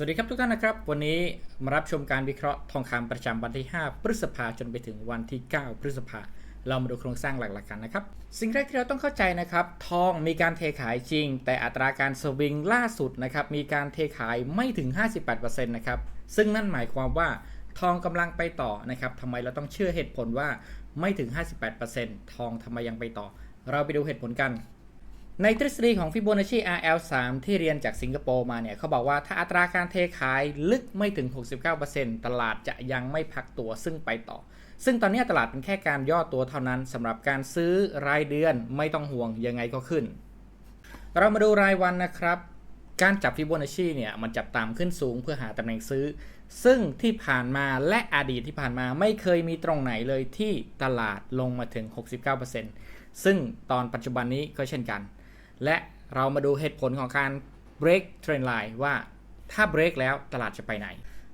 สวัสดีครับทุกท่านนะครับ วันนี้มารับชมการวิเคราะห์ทองคำประจำวันที่ 5 พฤษภาจนไปถึงวันที่ 9 พฤษภาเรามาดูโครงสร้างหลักๆกันนะครับ สิ่งแรกที่เราต้องเข้าใจนะครับ ทองมีการเทขายจริง แต่อัตราการสวิงล่าสุดนะครับ มีการเทขายไม่ถึง 58%นะครับ ซึ่งนั่นหมายความว่าทองกำลังไปต่อนะครับทำไมเราต้องเชื่อเหตุผลว่าไม่ถึง 58%ทองทำไมยังไปต่อ เราไปดูเหตุผลกัน ในทฤษฎีของฟิโบนัชชี RL3 ที่เรียนจากสิงคโปร์มาเนี่ยเขาบอกว่าถ้าอัตราการเทขายลึกไม่ถึง 69%ตลาดจะยังไม่พักตัวซึ่งไปต่อ ซึ่งตอนนี้ตลาดเป็นแค่การย่อตัวเท่านั้นสำหรับการซื้อรายเดือนไม่ต้องห่วงยังไงก็ขึ้น เรามาดูรายวันนะครับ การจับฟิโบนัชชีเนี่ยมันจับตามขึ้นสูงเพื่อหาตำแหน่งซื้อ ซึ่งที่ผ่านมาและอดีตที่ผ่านมาไม่เคยมีตรงไหนเลยที่ตลาดลงมาถึง 69%ซึ่งตอนปัจจุบันนี้ก็เช่นกัน และเรามาดูเหตุผลของการ break trend line ว่าถ้า break แล้วตลาดจะไปไหน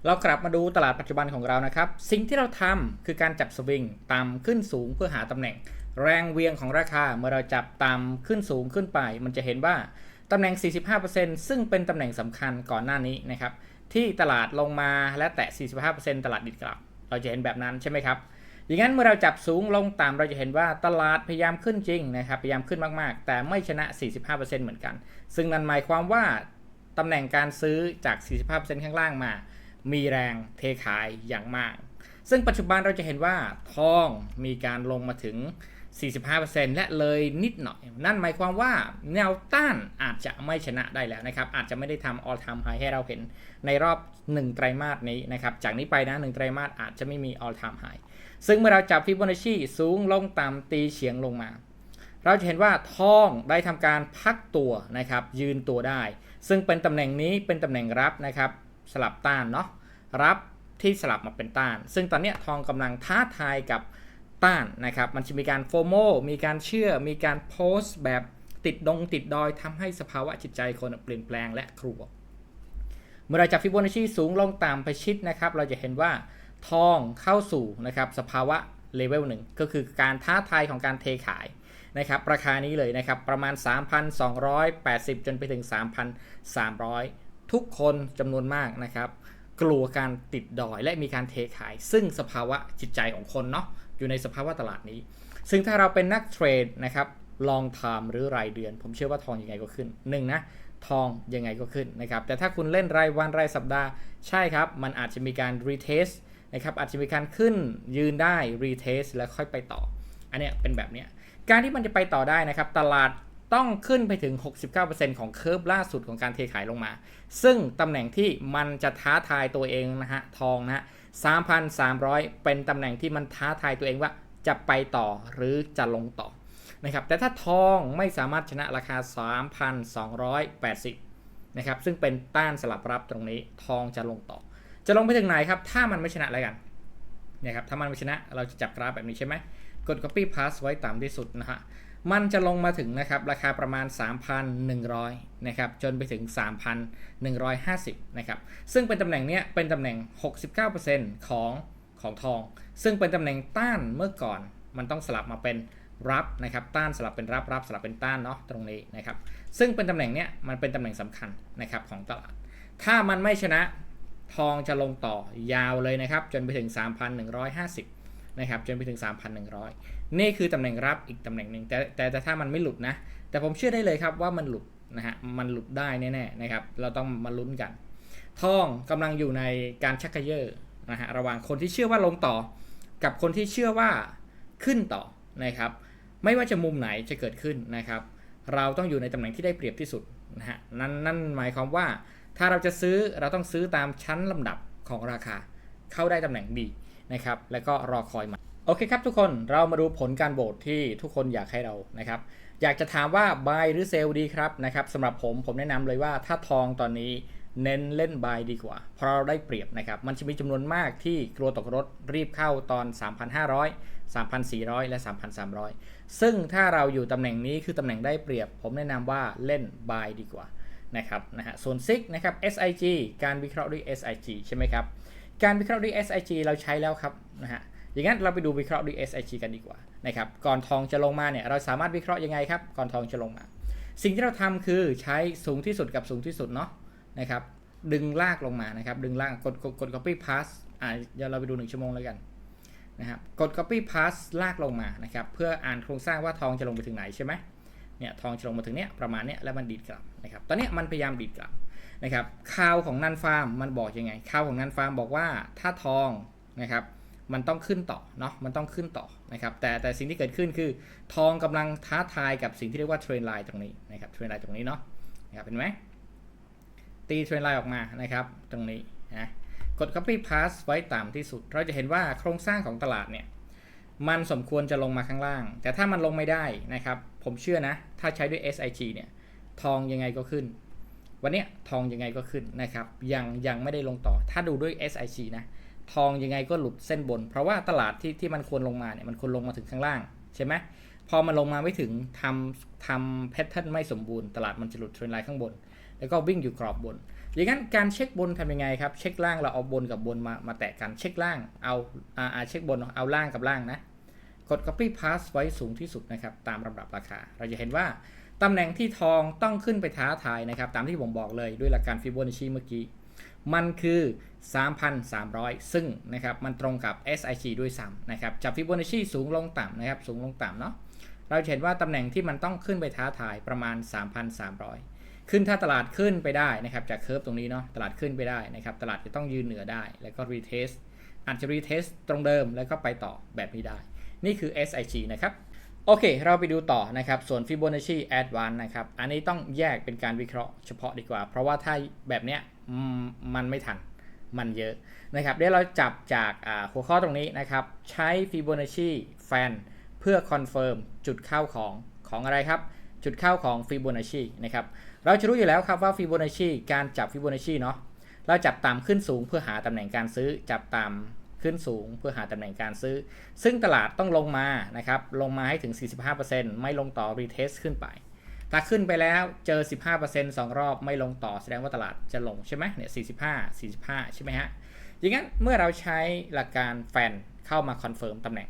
เรากลับมาดูตลาดปัจจุบันของเรานะครับ สิ่งที่เราทำคือการจับสวิงต่ำขึ้นสูงเพื่อหาตำแหน่ง แรงเวียงของราคาเมื่อเราจับต่ำขึ้นสูงขึ้นไป มันจะเห็นว่าตำแหน่ง 45%ซึ่งเป็นตำแหน่งสำคัญก่อนหน้านี้นะครับที่ตลาดลงมาและแตะ 45%ตลาดดิดกลับ เราจะเห็นแบบนั้นใช่ไหมครับ อย่างนั้นเมื่อเราจับสูงลงต่ำเราจะเห็นว่าตลาดพยายามขึ้นจริงนะครับพยายามขึ้นมากๆ แต่ไม่ชนะ 45%เหมือนกัน ซึ่งนั่นหมายความว่าตำแหน่งการซื้อจาก 45%ข้างล่างมา มีแรงเทขายอย่างมาก ซึ่งปัจจุบันเราจะเห็นว่าทองมีการลงมาถึง 45%และเลยนิดหน่อย นั่นหมายความว่าแนวต้านอาจจะไม่ชนะได้แล้วนะครับ อาจจะไม่ได้ทำ all time high ให้เราเห็นในรอบ 1 ไตรมาสนี้นะครับ จากนี้ไปนะ1ไตรมาสอาจจะไม่มี all time high ซึ่งเมื่อเราจับฟิโบนัชชีสูงลงต่ำตีเฉียงลงมา เราจะเห็นว่าทองได้ทำการพักตัวนะครับ ยืนตัวได้ ซึ่งเป็นตำแหน่งนี้เป็นตำแหน่งรับนะครับ สลับต้านเนาะรับที่สลับมาเป็นต้าน ซึ่งตอนนี้ทองกำลังท้าทายกับ ต้านนะครับมันจะมีการโฟโมมีการเชื่อ มีการโพสต์แบบติดดงติดดอยทำให้สภาวะจิตใจคนเปลี่ยนแปลงและครัว เมื่อเราจับฟิโบนัชชีสูงลงตามไปชิดนะครับ เราจะเห็นว่าทองเข้าสู่นะครับสภาวะเลเวลหนึ่งก็คือการท้าทายของการเทขายนะครับราคานี้เลยนะครับประมาณ 3,280 จนไปถึง 3,300 ทุกคนจำนวนมากนะครับ กลัวการติดดอยและมีการเทขาย ซึ่งสภาวะจิตใจของคนเนาะ อยู่ในสภาวะตลาดนี้ ซึ่งถ้าเราเป็นนักเทรดนะครับลองทำหรือรายเดือน ผมเชื่อว่าทองยังไงก็ขึ้นหนึ่งนะทองยังไงก็ขึ้นนะครับแต่ถ้าคุณเล่นรายวันรายสัปดาห์ใช่ครับ มันอาจจะมีการรีเทสนะครับอาจจะมีการขึ้นยืนได้รีเทสแล้วค่อยไปต่อ อันเนี้ยเป็นแบบเนี้ยการที่มันจะไปต่อได้นะครับตลาดต้องขึ้นไปถึง 69%ของเคอร์ฟล่าสุดของการเทขายลงมา ซึ่งตำแหน่งที่มันจะท้าทายตัวเองนะฮะทองนะฮะ 3,300 เป็นตำแหน่งที่มันท้าทายตัวเองว่าจะไปต่อหรือจะลงต่อนะครับ แต่ถ้าทองไม่สามารถชนะราคา 3,280 นะครับ ซึ่งเป็นต้านสลับรับตรงนี้ทองจะลงต่อ จะลงไปถึงไหนครับ ถ้ามันไม่ชนะอะไรกันนะครับ ถ้ามันไม่ชนะเราจะจับกราฟแบบนี้ใช่ไหมกด copy pass ไว้ต่ำที่สุดนะฮะ มันจะลงมาถึงนะครับราคาประมาณ 3,100นะครับจนไปถึง 3,150นะครับซึ่งเป็นตำแหน่งเนี้ยเป็นตำแหน่ง 69%ของของทอง ซึ่งเป็นตำแหน่งต้านเมื่อก่อนมันต้องสลับมาเป็นรับนะครับต้านสลับเป็นรับรับสลับเป็นต้านเนาะตรงนี้นะครับซึ่งเป็นตำแหน่งเนี้ยมันเป็นตำแหน่งสำคัญนะครับของตลาด ถ้ามันไม่ชนะทองจะลงต่อยาวเลยนะครับจนไปถึง 3,150 นะครับจนไปถึง 3,100 นี่คือตำแหน่งรับอีกตำแหน่งหนึ่งแต่แต่แต่ถ้ามันไม่หลุดนะ แต่ผมเชื่อได้เลยครับว่ามันหลุดนะฮะมันหลุดได้แน่ๆนะครับเราต้องมาลุ้นกัน ทองกำลังอยู่ในการชักกระเยอะนะฮะระหว่างคนที่เชื่อว่าลงต่อ กับคนที่เชื่อว่าขึ้นต่อนะครับ ไม่ว่าจะมุมไหนจะเกิดขึ้นนะครับ เราต้องอยู่ในตำแหน่งที่ได้เปรียบที่สุดนะฮะนั่นนั่นหมายความว่าถ้าเราจะซื้อเราต้องซื้อตามชั้นลำดับของราคาเข้าได้ตำแหน่งดี นะครับ แล้วก็รอคอยมาโอเคครับทุกคนเรามาดูผลการโหวตที่ทุกคนอยากให้เรานะครับ อยากจะถามว่า buy หรือ sell ดีครับนะครับสำหรับผมผมแนะนำเลยว่าถ้าทองตอนนี้เน้นเล่น buy ดีกว่า เพราะเราได้เปรียบนะครับ มันจะมีจำนวนมากที่กลัวตกรถรีบเข้าตอน 3,500 3,400 และ 3,300 ซึ่งถ้าเราอยู่ตำแหน่งนี้คือตำแหน่งได้เปรียบ ผมแนะนำว่าเล่น buy ดีกว่านะครับนะฮะส่วน SIG นะครับ SIG การวิเคราะห์ด้วย SIG ใช่ไหมครับ การวิเคราะห์ด้วย SIG เราใช้แล้วครับนะฮะอย่างนั้นเราไปดูวิเคราะห์ด้วย SIG กันดีกว่านะครับก่อนทองจะลงมาเนี่ยเราสามารถวิเคราะห์ยังไงครับก่อนทองจะลงมา สิ่งที่เราทำคือใช้สูงที่สุดกับสูงที่สุดเนาะนะครับดึงลากลงมานะครับดึงลากกดกดกด copy paste อ่าเดี๋ยวเราไปดู 1 ชั่วโมงแล้วกันนะครับกด copy paste ลากลงมานะครับเพื่ออ่านโครงสร้างว่าทองจะลงไปถึงไหนใช่ไหมเนี่ยทองจะลงมาถึงเนี้ยประมาณเนี้ยแล้วมันดีดกลับนะครับตอนนี้มันพยายามดีดกลับ นะครับข่าวของนันฟาร์มมันบอกยังไงข่าวของนันฟาร์มบอกว่าถ้าทองนะครับมันต้องขึ้นต่อเนาะมันต้องขึ้นต่อนะครับแต่แต่สิ่งที่เกิดขึ้นคือ ทองกำลังท้าทายกับสิ่งที่เรียกว่าเทรนไลน์ตรงนี้นะครับเทรนไลน์ตรงนี้เนาะนะครับเห็นไหมตีเทรนไลน์ออกมานะครับตรงนี้นะกด copy paste ไว้ต่ำที่สุด เราจะเห็นว่าโครงสร้างของตลาดเนี่ยมันสมควรจะลงมาข้างล่าง แต่ถ้ามันลงไม่ได้นะครับ ผมเชื่อนะ ถ้าใช้ด้วย SIG เนี่ย ทองยังไงก็ขึ้น วันนี้ทองยังไงก็ขึ้นนะครับยังยังไม่ได้ลงต่อ ถ้าดูด้วย SIG นะทองยังไงก็หลุดเส้นบน เพราะว่าตลาดที่ที่มันควรลงมาเนี่ยมันควรลงมาถึงข้างล่างใช่ไหมพอมันลงมาไม่ถึงทำทำแพทเทิร์นไม่สมบูรณ์ตลาดมันจะหลุดเทรนไลน์ข้างบน แล้วก็วิ่งอยู่กรอบบนอย่างนั้นการเช็คบนทำยังไงครับ เช็คล่างเราเอาบนกับบนมามาแตะกันเช็คล่างเอาอ่าอ่าเช็คบนเอาล่างกับล่างนะกด copy past ไว้สูงที่สุดนะครับตามลำดับราคา เราจะเห็นว่า ตำแหน่งที่ทองต้องขึ้นไปท้าทายนะครับ ตามที่ผมบอกเลยด้วยหลักการฟิโบนัชชีเมื่อกี้ มันคือ 3,300 ซึ่งนะครับมันตรงกับ SIG ด้วยซ้ำนะครับจับฟิโบนัชชีสูงลงต่ำนะครับสูงลงต่ำเนาะเราเห็นว่าตำแหน่งที่มันต้องขึ้นไปท้าทายประมาณ 3,300 ขึ้นถ้าตลาดขึ้นไปได้นะครับจากเคอร์ฟตรงนี้เนาะตลาดขึ้นไปได้นะครับตลาดจะต้องยืนเหนือได้ แล้วก็รีเทสอาจจะรีเทสตรงเดิมแล้วก็ไปต่อแบบนี้ได้ นี่คือ SIG นะครับ โอเค เราไปดูต่อนะครับ ส่วน Fibonacci Advanced นะครับ อันนี้ต้องแยกเป็นการวิเคราะห์เฉพาะดีกว่า เพราะว่าถ้าแบบเนี้ยมันไม่ทัน มันเยอะนะครับ เดี๋ยวเราจับจากหัวข้อตรงนี้นะครับ ใช้ Fibonacci Fan เพื่อคอนเฟิร์มจุดเข้าของของอะไรครับ จุดเข้าของ Fibonacci นะครับ เราจะรู้อยู่แล้วครับว่า Fibonacci การจับ Fibonacci เนาะ เราจับตามขึ้นสูงเพื่อหาตำแหน่งการซื้อ จับตาม ขึ้นสูงเพื่อหาตำแหน่งการซื้อ ซึ่งตลาดต้องลงมานะครับลงมาให้ถึง 45%ไม่ลงต่อรีเทสขึ้นไป ถ้าขึ้นไปแล้วเจอ 15% 2 รอบไม่ลงต่อแสดงว่าตลาดจะลงใช่ไหมเนี่ย 45 45 ใช่ไหมฮะอย่างนั้นเมื่อเราใช้หลักการแฟนเข้ามาคอนเฟิร์มตำแหน่ง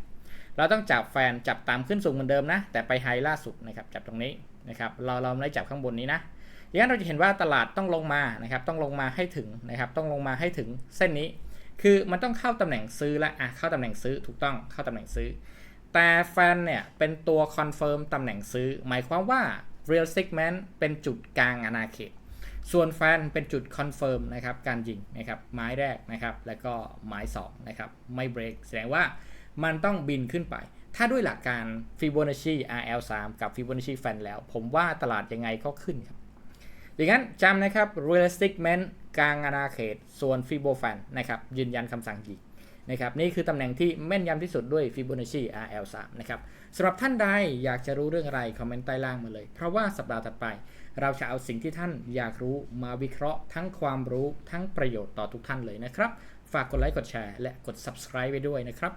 เราต้องจับแฟนจับตามขึ้นสูงเหมือนเดิมนะ แต่ไปไฮล่าสุดนะครับจับตรงนี้นะครับเราเราไม่ได้จับข้างบนนี้นะอย่างนั้นเราจะเห็นว่าตลาดต้องลงมานะครับต้องลงมาให้ถึงนะครับต้องลงมาให้ถึงเส้นนี้ คือมันต้องเข้าตำแหน่งซื้อและอะเข้าตำแหน่งซื้อถูกต้องเข้าตำแหน่งซื้อ แต่แฟนเนี่ยเป็นตัวคอนเฟิร์มตำแหน่งซื้อ หมายความว่า real segment เป็นจุดกลางอาณาเขต ส่วนแฟนเป็นจุดคอนเฟิร์มนะครับการยิงนะครับไม้แรกนะครับแล้วก็ไม้สองนะครับไม่เบรกแสดงว่ามันต้องบินขึ้นไป ถ้าด้วยหลักการ Fibonacci RL3 กับ Fibonacci Fan แล้ว ผมว่าตลาดยังไงก็ขึ้นครับอย่างนั้นจำนะครับ realistic ment กลางอาณาเขตส่วน Fibo Fan นะครับยืนยันคำสั่งยิงนะครับนี่คือตำแหน่งที่แม่นยำที่สุดด้วย Fibonacci RL3 นะครับสำหรับท่านใดอยากจะรู้เรื่องอะไร คอมเมนต์ใต้ล่างมาเลย เพราะว่าสัปดาห์ถัดไป เราจะเอาสิ่งที่ท่านอยากรู้มาวิเคราะห์ ทั้งความรู้ทั้งประโยชน์ต่อทุกท่านเลยนะครับ ฝากกดไลค์กดแชร์และกด subscribe ไว้ด้วยนะครับ